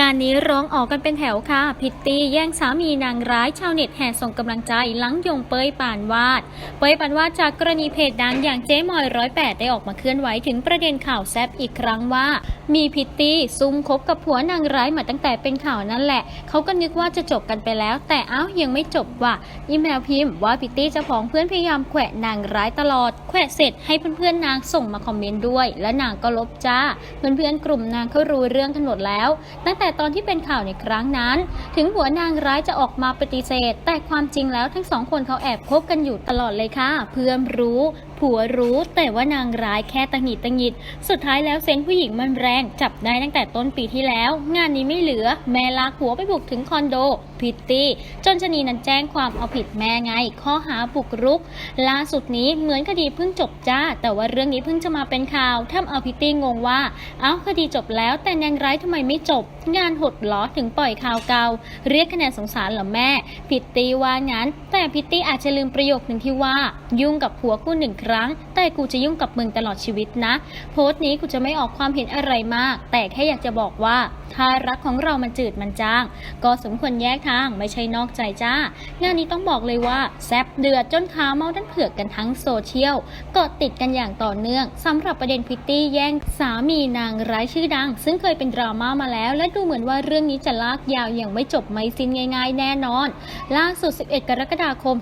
งานนี้ร้องออกกันเป็นแถวค่ะ พิตตี้แย่งสามีนางร้ายชาวเน็ตแห่ส่งกำลังใจหลังยงเปยปานวาด เปยปานวาดจากกรณีเพจดังอย่างเจ๊มอยร้อยแปดได้ออกมาเคลื่อนไหวถึงประเด็นข่าวแซบอีกครั้งว่า มีพิตตี้ซุ่มคบกับผัวนางร้ายมาตั้งแต่เป็นข่าวนั่นแหละ เขาก็นึกว่าจะจบกันไปแล้ว แต่เอ้ายังไม่จบว่ะอีเมลพิมพ์ว่าพิตตี้เจ้าของเพื่อนพยายามแขวะนางร้ายตลอดแขวะเสร็จให้เพื่อนๆนางส่งมาคอมเมนต์ด้วย และนางก็ลบจ้า เพื่อนๆกลุ่มนางเขารู้เรื่องกันหมดแล้วตั้งแต่ตอนที่เป็นข่าวในครั้งนั้น ถึงหัวนางร้ายจะออกมาปฏิเสธ แต่ความจริงแล้วทั้งสองคนเขาแอบคบกันอยู่ตลอดเลยค่ะ เพื่อนรู้ผัวรู้แต่ว่านางร้ายแค่ตังหิดตังหิด สุดท้ายแล้วเซนผู้หญิงมันแรงจับได้ตั้งแต่ต้นปีที่แล้ว งานนี้ไม่เหลือ แม่ลากผัวไปบุกถึงคอนโด พิตตี้ จนชะนีนั้นแจ้งความเอาผิดแม่ไง ข้อหาบุกรุก ล่าสุดนี้เหมือนคดีเพิ่งจบจ้า แต่ว่าเรื่องนี้เพิ่งจะมาเป็นข่าวทำเอาพิตตี้งงว่า เอ้าคดีจบแล้วแต่นางร้ายทำไมไม่จบงานหดล้อถึงปล่อยข่าวเก่าเรียกคะแนนสงสารเหรอแม่ พิตตี้ว่างั้น แต่พิตตี้อาจจะลืมประโยคหนึ่งที่ว่า ยุ่งกับผัวกูหนึ่งครั้ง แต่กูจะยุ่งกับมึงตลอดชีวิตนะ โพสต์นี้กูจะไม่ออกความเห็นอะไรมาก แต่แค่อยากจะบอกว่า ถ้ารักของเรามันจืดมันจาง ก็สมควรแยกทางไม่ใช่นอกใจจ้า งานนี้ต้องบอกเลยว่าแซบเดือดจนขาเมาดันเผือกกันทั้งโซเชียลเกาะติดกันอย่างต่อเนื่องสำหรับประเด็นพิตตี้แย่งสามีนางร้ายชื่อดัง ซึ่งเคยเป็นดราม่ามาแล้ว และดูเหมือนว่าเรื่องนี้จะลากยาวอย่างไม่จบไม่สิ้นง่าย ๆ แน่นอน ล่าสุด 11 กรกฎาคม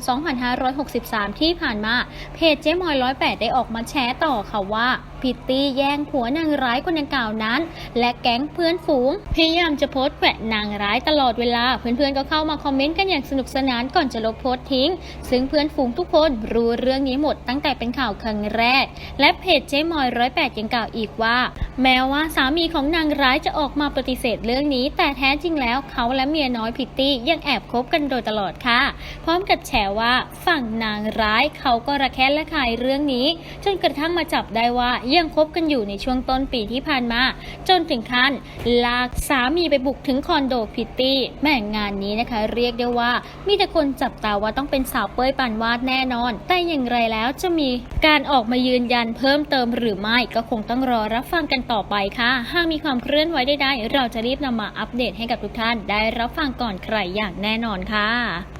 2563 ที่ผ่านมา เพจเจ๊มอย108 ได้ออกมาแชร์ต่อค่ะว่าพิตตี้แย่งผัวนางร้ายคนดังกล่าวนั้น และแก๊งเพื่อนฝูงพยายามจะโพสต์แขวะนางร้ายตลอดเวลา เพื่อนๆก็เข้ามาคอมเมนต์กันอย่างสนุกสนานก่อนจะลบโพสต์ทิ้ง ซึ่งเพื่อนฝูงทุกคนรู้เรื่องนี้หมดตั้งแต่เป็นข่าวครั้งแรก และเพจเจ๊มอย108ยังกล่าวอีกว่าแม้ว่าสามีของนางร้ายจะออกมาปฏิเสธเรื่องนี้ แต่แท้จริงแล้วเขาและเมียน้อยพิตตี้ยังแอบคบกันโดยตลอดค่ะ พร้อมกับแฉว่าฝั่งนางร้ายเขาก็ระแคะระคายเรื่องนี้ จนกระทั่งมาจับได้ว่ายังคบกันอยู่ในช่วงต้นปีที่ผ่านมา จนถึงขั้นลากสามีไปบุกถึงคอนโดพิตตี้แม่งงานนี้นะคะ เรียกได้ว่ามีแต่คนจับตาว่าต้องเป็นสาวเป้ยปานวาดแน่นอน แต่อย่างไรแล้วจะมีการออกมายืนยันเพิ่มเติมหรือไม่ก็คงต้องรอรับฟังกันกันต่อไปค่ะ หากมีความเคลื่อนไหวใดๆเราจะรีบนำมาอัปเดตให้กับทุกท่าน ได้รับฟังก่อนใครอย่างแน่นอนค่ะ